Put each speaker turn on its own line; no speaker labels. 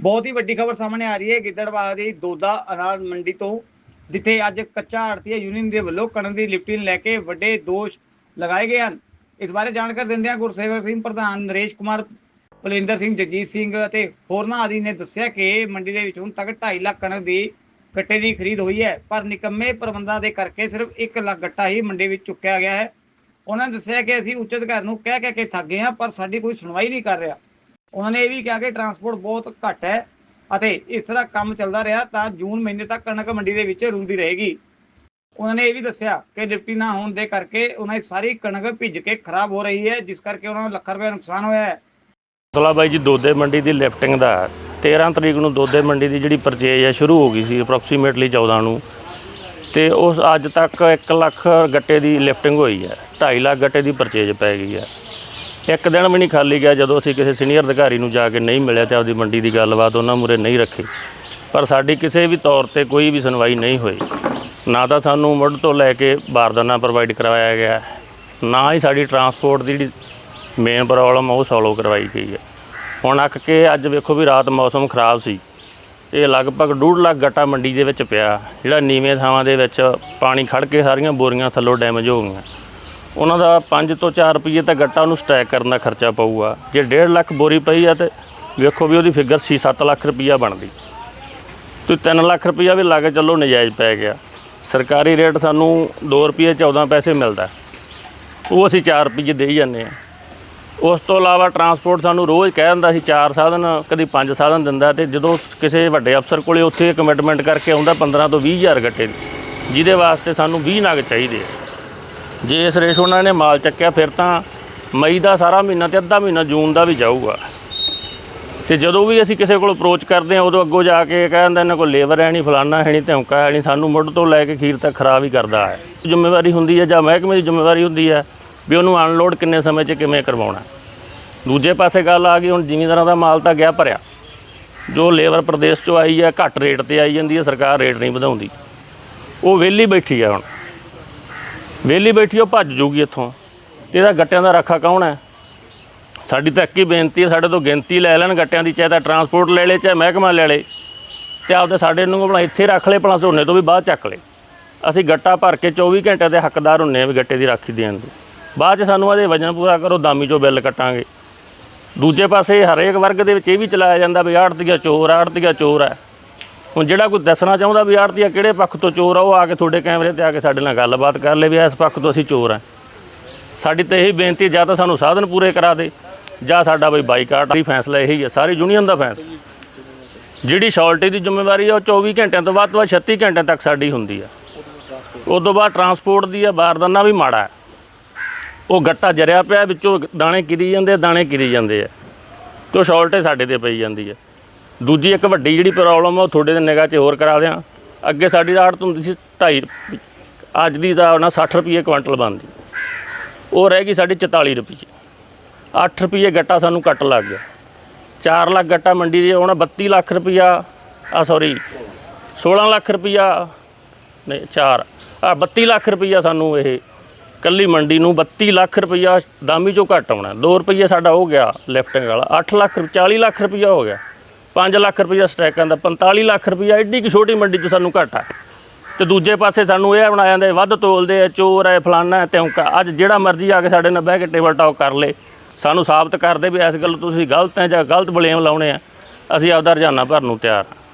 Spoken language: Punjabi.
ਬਹੁਤ ਹੀ ਵੱਡੀ ਖਬਰ ਸਾਹਮਣੇ ਆ ਰਹੀ ਹੈ ਗਿੱਦੜਬਾਹ ਦੀ ਦੋਦਾ ਅਨਾਜ ਮੰਡੀ ਤੋਂ, ਜਿੱਥੇ ਅੱਜ ਕੱਚਾ ਆੜਤੀਆ ਯੂਨੀਅਨ ਦੇ ਵੱਲੋਂ ਕਣਕ ਦੀ ਲਿਫਟਿੰਗ ਲੈ ਕੇ ਵੱਡੇ ਦੋਸ਼ ਲਗਾਏ ਗਏ ਹਨ। ਇਸ ਬਾਰੇ ਜਾਣਕਾਰੀ ਦਿੰਦਿਆਂ ਗੁਰਸੇਵਕ ਸਿੰਘ ਪ੍ਰਧਾਨ ਨਰੇਸ਼ ਕੁਮਾਰ ਪਲਿੰਦਰ ਸਿੰਘ, ਜਗਜੀਤ ਸਿੰਘ ਅਤੇ ਹੋਰਨਾਂ ਆਦਿ ਨੇ ਦੱਸਿਆ ਕਿ ਮੰਡੀ ਦੇ ਵਿੱਚ ਹੁਣ ਤੱਕ 2.5 ਲੱਖ ਕਣਕ ਦੀ ਗੱਟੇ ਦੀ ਖਰੀਦ ਹੋਈ ਹੈ, ਪਰ ਨਿਕੰਮੇ ਪ੍ਰਬੰਧਾਂ ਦੇ ਕਰਕੇ ਸਿਰਫ 1 ਲੱਖ ਗੱਟਾ ਹੀ ਮੰਡੀ ਵਿੱਚ ਚੁੱਕਿਆ ਗਿਆ ਹੈ। ਉਹਨਾਂ ਨੇ ਦੱਸਿਆ ਕਿ ਅਸੀਂ ਉੱਚ ਅਧਿਕਾਰ ਨੂੰ ਕਹਿ ਕਹਿ ਕੇ ਥੱਕ ਗਏ ਹਾਂ, ਪਰ ਸਾਡੀ ਕੋਈ ਸੁਣਵਾਈ ਨਹੀਂ ਕਰ ਰਿਹਾ। ਉਹਨਾਂ ਨੇ ਇਹ ਵੀ ਕਿਹਾ ਕਿ ਟਰਾਂਸਪੋਰਟ ਬਹੁਤ ਘੱਟ ਹੈ ਅਤੇ ਇਸ ਤਰ੍ਹਾਂ ਕੰਮ ਚੱਲਦਾ ਰਿਹਾ ਤਾਂ ਜੂਨ ਮਹੀਨੇ ਤੱਕ ਕਣਕ ਮੰਡੀ ਦੇ ਵਿੱਚ ਰੁਲਦੀ ਰਹੇਗੀ। ਉਹਨਾਂ ਨੇ ਇਹ ਵੀ ਦੱਸਿਆ ਕਿ ਡਿਪਟੀ ਨਾ ਹੋਣ ਦੇ ਕਰਕੇ ਉਹਨਾਂ ਦੀ ਸਾਰੀ ਕਣਕ ਭਿੱਜ ਕੇ ਖਰਾਬ ਹੋ ਰਹੀ ਹੈ, ਜਿਸ ਕਰਕੇ ਉਹਨਾਂ ਨੂੰ ਲੱਖਾਂ ਰੁਪਏ ਨੁਕਸਾਨ ਹੋਇਆ ਹੈ।
ਮਸਲਾ ਬਾਈ ਜੀ ਦੋਦੇ ਮੰਡੀ ਦੀ ਲਿਫਟਿੰਗ ਦਾ ਹੈ। 13 ਤਰੀਕ ਨੂੰ ਦੋਦੇ ਮੰਡੀ ਦੀ ਜਿਹੜੀ ਪਰਚੇਜ ਹੈ, ਸ਼ੁਰੂ ਹੋ ਗਈ ਸੀ ਅਪਰੋਕਸੀਮੇਟਲੀ 14 ਨੂੰ। ਤੇ ਉਸ ਅੱਜ ਤੱਕ 1 ਲੱਖ ਗੱਟੇ ਦੀ ਲਿਫਟਿੰਗ ਹੋਈ ਹੈ 2.5 ਲੱਖ ਗੱਟੇ ਦੀ ਪਰਚੇਜ ਪੈ ਗਈ ਹੈ। ਇੱਕ ਦਿਨ ਵੀ ਨਹੀਂ ਖਾਲੀ ਗਿਆ ਜਦੋਂ ਅਸੀਂ ਕਿਸੇ ਸੀਨੀਅਰ ਅਧਿਕਾਰੀ ਨੂੰ ਜਾ ਕੇ ਨਹੀਂ ਮਿਲਿਆ ਤੇ ਆਪਦੀ ਮੰਡੀ ਦੀ ਗੱਲਬਾਤ ਉਹਨਾਂ ਮੂਰੇ ਨਹੀਂ ਰੱਖੀ। ਪਰ ਸਾਡੀ ਕਿਸੇ ਵੀ ਤੌਰ ਤੇ ਕੋਈ ਵੀ ਸੁਣਵਾਈ ਨਹੀਂ ਹੋਈ। ਨਾ ਤਾਂ ਸਾਨੂੰ ਮੁੱਢ ਤੋਂ ਲੈ ਕੇ ਬਾਰਦਾਨਾ ਪ੍ਰੋਵਾਈਡ ਕਰਵਾਇਆ ਗਿਆ ਨਾ ਹੀ ਸਾਡੀ ਟਰਾਂਸਪੋਰਟ ਦੀ ਜਿਹੜੀ ਮੇਨ ਪ੍ਰੋਬਲਮ ਉਹ ਸੋਲਵ ਕਰਵਾਈ ਗਈ ਹੈ। ਹੁਣ ਅੱਕ ਕੇ ਅੱਜ ਵੇਖੋ ਵੀ ਰਾਤ ਮੌਸਮ ਖਰਾਬ ਸੀ। ਇਹ ਲਗਭਗ 2.5 ਲੱਖ ਗੱਟਾ ਮੰਡੀ ਦੇ ਵਿੱਚ ਪਿਆ, ਜਿਹੜਾ ਨੀਵੇਂ ਥਾਵਾਂ ਦੇ ਵਿੱਚ ਪਾਣੀ ਖੜ ਕੇ ਸਾਰੀਆਂ ਬੋਰੀਆਂ ਥੱਲੋਂ ਡੈਮੇਜ ਹੋ ਗਈਆਂ। ਉਹਨਾਂ ਦਾ 5 ਤੋਂ 4 ਰੁਪਏ ਤਾਂ ਗੱਟਾ ਉਹਨੂੰ ਸਟੈਕ ਕਰਨ ਦਾ ਖਰਚਾ ਪਊਗਾ। ਜੇ 1.5 ਲੱਖ ਬੋਰੀ ਪਈ ਆ ਤੇ ਵੇਖੋ ਵੀ ਉਹਦੀ ਫਿਗਰ 6-7 ਲੱਖ ਰੁਪਈਆ ਬਣਦੀ। ਤੇ 3 ਲੱਖ ਰੁਪਈਆ ਵੀ ਲਾ ਕੇ ਚੱਲੋ ਨਜਾਇਜ਼ ਪੈ ਗਿਆ। ਸਰਕਾਰੀ ਰੇਟ ਸਾਨੂੰ 2 ਰੁਪਏ 14 ਪੈਸੇ ਮਿਲਦਾ। ਉਹ ਅਸੀਂ 4 ਰੁਪਏ ਦੇਈ ਜਾਂਦੇ ਆ ਉਸ ਤੋਂ ਇਲਾਵਾ ਟਰਾਂਸਪੋਰਟ ਸਾਨੂੰ ਰੋਜ਼ ਕਹਿ ਦਿੰਦਾ ਸੀ, ਚਾਰ ਸਾਧਨ, ਕਦੀ ਪੰਜ ਸਾਧਨ ਦਿੰਦਾ ਤੇ ਜਦੋਂ ਕਿਸੇ ਵੱਡੇ ਅਫਸਰ ਕੋਲੇ ਉੱਥੇ ਕਮਿਟਮੈਂਟ ਕਰਕੇ ਆਉਂਦਾ 15 ਤੋਂ 20000 ਗੱਟੇ ਦੀ। ਜਿਹਦੇ ਵਾਸਤੇ ਸਾਨੂੰ 20 ਨਗ ਚਾਹੀਦੇ ਆ। ਜੇ ਇਸ ਰੇਸ਼ ਉਹਨਾਂ ਨੇ ਮਾਲ ਚੱਕਿਆ, ਫਿਰ ਤਾਂ ਮਈ ਦਾ ਸਾਰਾ ਮਹੀਨਾ ਤੇ ਅੱਧਾ ਮਹੀਨਾ ਜੂਨ ਦਾ ਵੀ ਜਾਊਗਾ। ਤੇ ਜਦੋਂ ਵੀ ਅਸੀਂ ਕਿਸੇ ਕੋਲ ਅਪਰੋਚ ਕਰਦੇ ਹਾਂ, ਉਦੋਂ ਅੱਗੋਂ ਜਾ ਕੇ ਕਹਿੰਦਾ ਇਹਨਾਂ ਕੋਲ ਲੇਬਰ ਹੈ ਨਹੀਂ, ਫਲਾਨਾ ਹੈ ਨਹੀਂ ਧਮਕਾ ਹੈ ਨਹੀਂ, ਸਾਨੂੰ ਮੁੱਢ ਤੋਂ ਲੈ ਕੇ ਖੀਰ ਤੱਕ ਖਰਾਬ ਹੀ ਕਰਦਾ ਹੈ। ਜ਼ਿੰਮੇਵਾਰੀ ਹੁੰਦੀ ਹੈ ਜਾਂ ਮਹਿਕਮੇ ਦੀ ਜ਼ਿੰਮੇਵਾਰੀ ਹੁੰਦੀ ਹੈ ਵੀ ਉਹਨੂੰ ਅਨਲੋਡ ਕਿੰਨੇ ਸਮੇਂ 'ਚ ਕਿਵੇਂ ਕਰਵਾਉਣਾ। ਦੂਜੇ ਪਾਸੇ ਗੱਲ ਆ ਗਈ, ਹੁਣ ਜ਼ਿਮੀਂਦਾਰਾਂ ਦਾ ਮਾਲ ਤਾਂ ਗਿਆ ਭਰਿਆ। ਜੋ ਲੇਬਰ ਪ੍ਰਦੇਸ਼ 'ਚੋਂ ਆਈ ਹੈ, ਘੱਟ ਰੇਟ ਤੇ ਆਈ ਜਾਂਦੀ ਹੈ, ਸਰਕਾਰ ਰੇਟ ਨਹੀਂ ਵਧਾਉਂਦੀ। ਉਹ ਵਿਹਲੀ ਬੈਠੀ ਹੈ ਹੁਣ। ਵਿਹਲੀ ਬੈਠੀ ਉਹ ਭੱਜ ਜੂਗੀ ਇੱਥੋਂ। ਤੇ ਇਹਦਾ ਗੱਟਿਆਂ ਦਾ ਰੱਖਾ ਕੌਣ ਹੈ? ਸਾਡੀ ਤਾਂ ਇੱਕ ਹੀ ਬੇਨਤੀ ਹੈ, ਸਾਡੇ ਤੋਂ ਗਿਣਤੀ ਲੈ ਲੈਣ ਗੱਟਿਆਂ ਦੀ, ਚਾਹੇ ਤਾਂ ਟਰਾਂਸਪੋਰਟ ਲੈ ਲੇ, ਚਾਹੇ ਮਹਿਕਮਾ ਲੈ ਲੇ। ਤੇ ਆਪਦੇ ਸਾਡੇ ਨੂੰ ਆਪਣਾ ਇੱਥੇ ਰੱਖ ਲੈ, ਭਲਾ ਝੋਨੇ ਤੋਂ ਵੀ ਬਾਅਦ ਚੱਕ ਲੈ। ਅਸੀਂ ਗੱਟਾ ਭਰ ਕੇ 24 ਘੰਟੇ ਦੇ ਹੱਕਦਾਰ ਹੁੰਨੇ ਆ ਵੀ ਗੱਟੇ ਦੀ ਰਾਖੀ ਦੇਣ ਦੇ। ਬਾਅਦ ਚ ਸਾਨੂੰ ਇਹਦੇ ਵਜਨ ਪੂਰਾ ਕਰੋ, ਦਾਮੀ ਚੋਂ ਬਿੱਲ ਕੱਟਾਂਗੇ। ਦੂਜੇ ਪਾਸੇ ਹਰੇਕ ਵਰਗ ਦੇ ਵਿੱਚ ਇਹ ਵੀ ਚਲਾਇਆ ਜਾਂਦਾ ਵੀ ਆੜਤੀਆ ਚੋਰ ਆੜਤੀਆ ਚੋਰ ਹੈ। ਹੁਣ ਜਿਹੜਾ ਕੋਈ ਦੱਸਣਾ ਚਾਹੁੰਦਾ ਵੀ ਆੜਤੀਆ ਕਿਹੜੇ ਪੱਖ ਤੋਂ ਚੋਰ ਆ ਉਹ ਆ ਕੇ ਤੁਹਾਡੇ ਕੈਮਰੇ ਤੇ ਆ ਕੇ ਸਾਡੇ ਨਾਲ ਗੱਲਬਾਤ ਕਰ ਲੈ ਵੀ ਇਸ ਪੱਖ ਤੋਂ ਅਸੀਂ ਚੋਰ ਆ ਸਾਡੀ ਤਾਂ ਇਹੀ ਬੇਨਤੀ ਜਾਂ ਤਾਂ ਸਾਨੂੰ ਸਾਧਨ ਪੂਰੇ ਕਰਾ ਦੇ ਜਾਂ ਸਾਡਾ ਬਈ ਬਾਈਕਾਟ ਦੀ ਫੈਸਲਾ ਇਹੀ ਹੈ ਸਾਰੀ ਯੂਨੀਅਨ ਦਾ ਫੈਸਲਾ। ਜਿਹੜੀ ਸ਼ਾਲਟੀ ਦੀ ਜ਼ਿੰਮੇਵਾਰੀ ਆ ਉਹ 24 ਘੰਟਿਆਂ ਤੋਂ ਬਾਅਦ ਤੋਂ ਵੱਧ 36 ਘੰਟਿਆਂ ਤੱਕ ਸਾਡੀ ਹੁੰਦੀ ਆ ਉਸ ਤੋਂ ਬਾਅਦ ਟਰਾਂਸਪੋਰਟ ਦੀ ਆ ਬਾਰਦਾਨਾ ਵੀ ਮਾੜਾ ਹੈ। ਉਹ ਗੱਟਾ ਜਰਿਆ ਪਿਆ ਵਿੱਚੋਂ ਦਾਣੇ ਕਿਰੀ ਜਾਂਦੇ ਆ, ਦਾਣੇ ਕਿਰੀ ਜਾਂਦੇ ਆ। ਤੇ ਉਹ ਸ਼ਾਲਟੇ ਸਾਡੇ ਤੇ ਪਈ ਜਾਂਦੀ ਹੈ। ਦੂਜੀ ਇੱਕ ਵੱਡੀ ਜਿਹੜੀ ਪ੍ਰੋਬਲਮ ਆ, ਉਹ ਤੁਹਾਡੇ ਦੇ ਨਿਗਾਹ 'ਚ ਹੋਰ ਕਰਾ ਦਿਆਂ। ਅੱਗੇ ਸਾਡੀ ਆੜਤ ਹੁੰਦੀ ਸੀ 2.5 ਅੱਜ ਦੀ ਤਾਂ ਉਹਨਾਂ 60 ਰੁਪਏ ਕੁਇੰਟਲ ਬਣਦੀ। ਉਹ ਰਹਿ ਗਈ ਸਾਡੀ 44 ਰੁਪਏ 8 ਰੁਪਏ ਗੱਟਾ ਸਾਨੂੰ ਕੱਟ ਲੱਗ ਗਿਆ। 4 ਲੱਖ ਗੱਟਾ ਮੰਡੀ ਦੇ ਹੁਣ 32 ਲੱਖ ਰੁਪਿਆ ਆ ਸੌਰੀ 16 ਲੱਖ ਰੁਪਿਆ ਨਹੀਂ 4 ਆ 32 ਲੱਖ ਰੁਪਿਆ ਸਾਨੂੰ ਇਹ ਕੱਲੀ ਮੰਡੀ ਨੂੰ 32 ਲੱਖ ਰੁਪਿਆ ਦਾਮੀ ਚੋਂ ਘੱਟ ਆਉਣਾ। 2 ਰੁਪਏ ਸਾਡਾ ਹੋ ਗਿਆ ਲਿਫਟਿੰਗ ਵਾਲਾ। 8 ਲੱਖ 40 ਲੱਖ ਰੁਪਿਆ ਹੋ ਗਿਆ। 5 ਲੱਖ ਰੁਪਈਆ ਸਟੈਕਾਂ ਦਾ 45 ਲੱਖ ਰੁਪਈਆ ਐਡੀ ਕਿ ਛੋਟੀ ਮੰਡੀ 'ਚ ਸਾਨੂੰ ਘੱਟ। ਆ ਤੇ ਦੂਜੇ ਪਾਸੇ ਸਾਨੂੰ ਇਹ ਬਣਾ ਜਾਂਦੇ ਵੱਧ ਤੋਲਦੇ ਆ, ਚੋਰ ਹੈ ਫਲਾਨਾ ਤਿਉਂਕਾ ਅੱਜ ਜਿਹੜਾ ਮਰਜ਼ੀ ਆ ਕੇ ਸਾਡੇ ਨਾਲ ਬਹਿ ਕੇ ਟੇਬਲ ਟਾਕ ਕਰ ਲੇ। ਸਾਨੂੰ ਸਾਬਤ ਕਰਦੇ ਵੀ ਇਸ ਗੱਲ ਤੁਸੀਂ ਗਲਤ ਹੈ ਜਾਂ ਗਲਤ ਬਲੇਮ ਲਾਉਣੇ ਆ। ਅਸੀਂ ਆਪਦਾ ਰੁਝਾਨਾ ਭਰਨ ਨੂੰ ਤਿਆਰ ਹਾਂ